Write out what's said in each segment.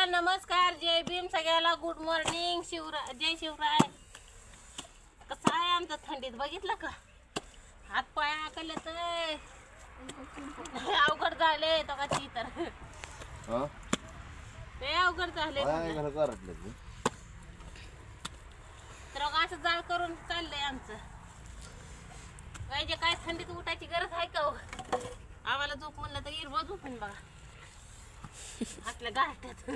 तर नमस्कार. जय भीम सगळ्याला. गुड मॉर्निंग शिवराय जय शिवराय. कसं आहे आमचं थंडीत? बघितलं का? हात पाय आकले तर अवघड झाले तो का ती तर. हा? ते अवघड झाले तर असं जाळ करून चाललंय आमचं. पाहिजे काय थंडीत उठायची गरज आहे का हो? आम्हाला झोप म्हणलं तर इरबा झोपून बघा. आपल्या गारट्यात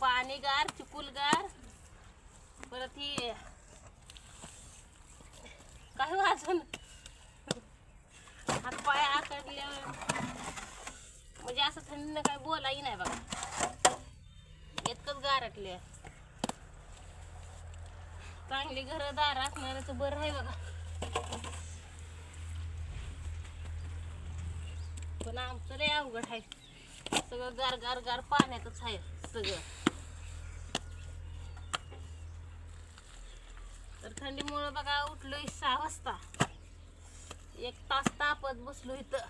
पाणी गार चिकुल गार. परत ही काय हो वाजून हात पाय आकडले म्हणजे असं थंडीनं काय बोलाही नाही बघा. इतकंच गारटले चांगली घर दार असणाऱ्याचं बरं आहे बघा. पण लय अवघड आहे सगळं गार गार गार पाण्यातच आहे सगळं. तर थंडीमुळं बघा उठलोय सहा वाजता. एक तास तापत बसलो इथं.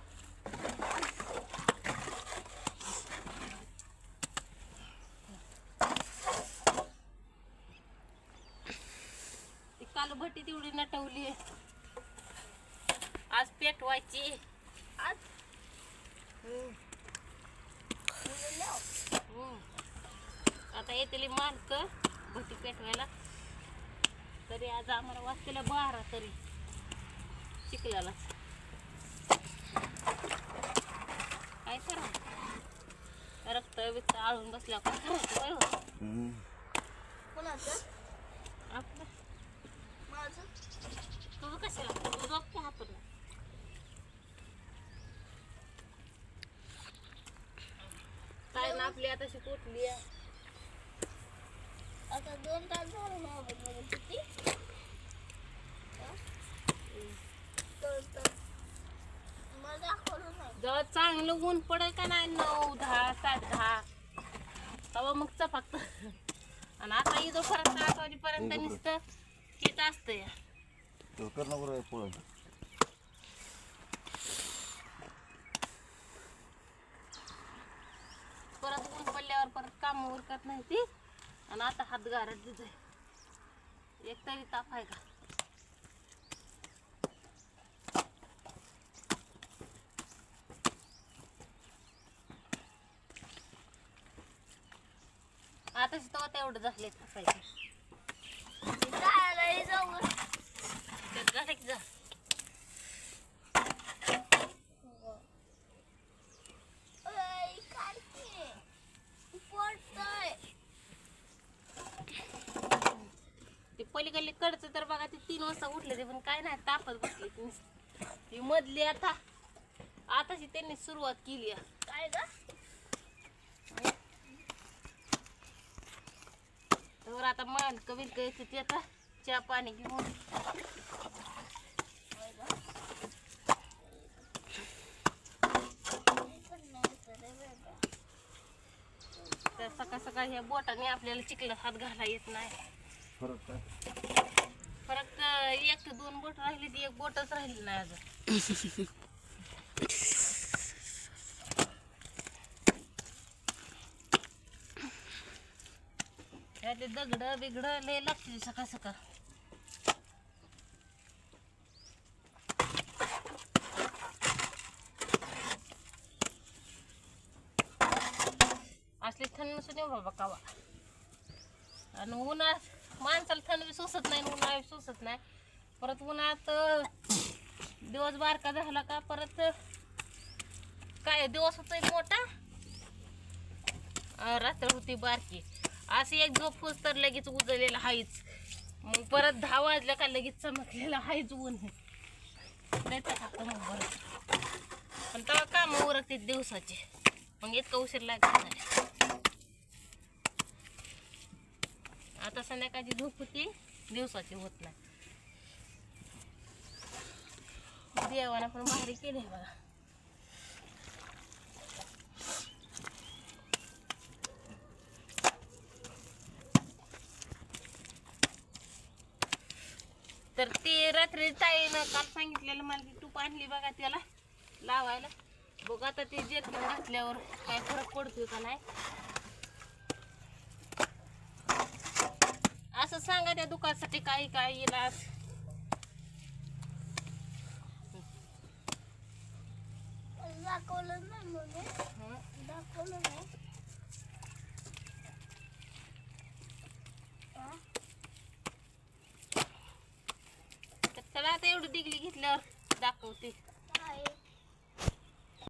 ती कालभट्टी तेवढी नटवली आज पेटवायची. आज आता येतील मालक भट्टी पेटवायला. तरी आज आम्हाला वाजतेला बारा तरी चिखल्याला काय करा रक्त बिक्त आळून बसल्या काय करायचं होय हो? आपलं तुझं कशाला तुझं झोप की हातून ना आपली आता कुठली आता दोन तास झाले मध्ये किती? जेव्हा चांगलं ऊन पडेल का नाही? नऊ दहा सात दहा. तेव्हा मग चपाकत. आणि आता इथं फरक आठ वाजेपर्यंत नुसतं कित असतं तो कर ना बरं पळून परत ऊन पडल्यावर परत काम उरकत नाही ती. आणि आता हात गारट दिसतोय एक तरी ताप आहे का? आताच तेव्हा तेवढं झाले जायला जाऊ जा ओय, काढते. पडतंय. ते पलीकडले कडचं तर बघा ते तीन वाजता उठले ते पण काय नाही तापत बसले ती मधली आता आताशी त्यांनी सुरुवात केली काय ग? तर आता मालक बिलक येते ते आता चहा पाणी घेऊन. तर सकाळ सकाळ ह्या बोटाने आपल्याला चिखलात हात घाला येत नाही. तर दोन बोट राहिली ती एक बोटच राहिली नाही अजून. दगड बिगड लय लागते सकाळ सकाळ. असली थंड नसून येऊ बाबा कावा. आणि उन्हाळ्यात माणसाला थंड बी सोसत नाही आणि उन्हाळा सोसत नाही. परत उन्हात दिवस बारका झाला का परत काय दिवस होतोय मोठा? रात्र होती बारकी. अशी एक झोप फुस तर लगेच उजळलेला हायच मग परत दहा वाजल्या का लगेच चमकलेला हायच ऊन. नाही तर मग बरं. पण तेव्हा काम उरकते दिवसाचे. मग इतका उशीर लागत नाही आता संध्याकाळची झोप होती दिवसाची होत नाही. देवानं पण भारी केले बघा. तर ते रात्री ताईनं काल सांगितलेलं मला की तूप आणली बघा त्याला लावायला. बघ आता ते जेटला घातल्यावर काय फरक पडतोय का नाही. असं सांगा त्या दुकानासाठी काही काय इलाज दाखवलं नाही मम्मी हं? दाखवलं नाही हा? तर चला आता एवढी डिगली घेतल्यावर दाखवते.